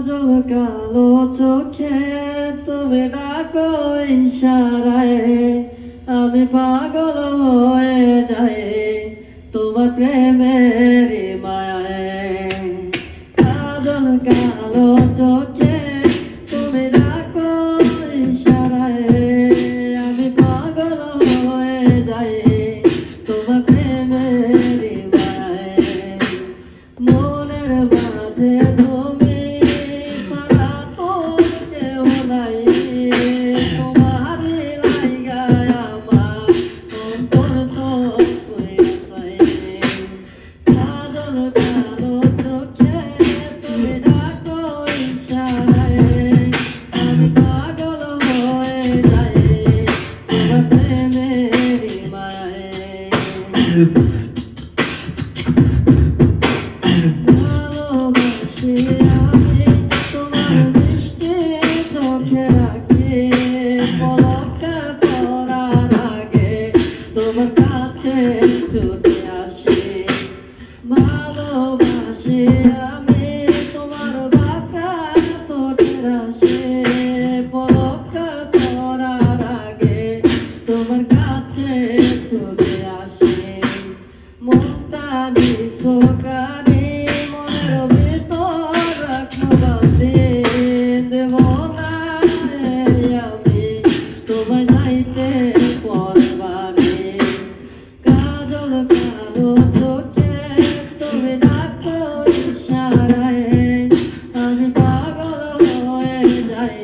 সজল কালো চোখে তুমি ডাকো ইশারায়। আমি পাগল হয়ে যাই তোমার প্রেমে You know. ছুটে আসে মনের ভেতর রাখো বাসে দেব আমি যাইতে পরবারে কাজল কালো তুমি ডাকো ইশারায় আমি পাগল হয়ে যাই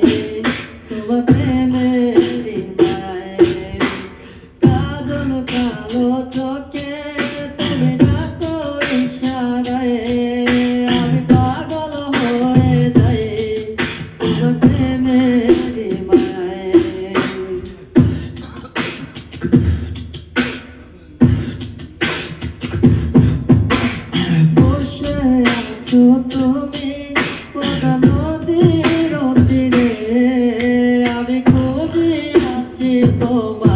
আছো তুমি কোথা নদীর আমি খোঁজে আছি তোমার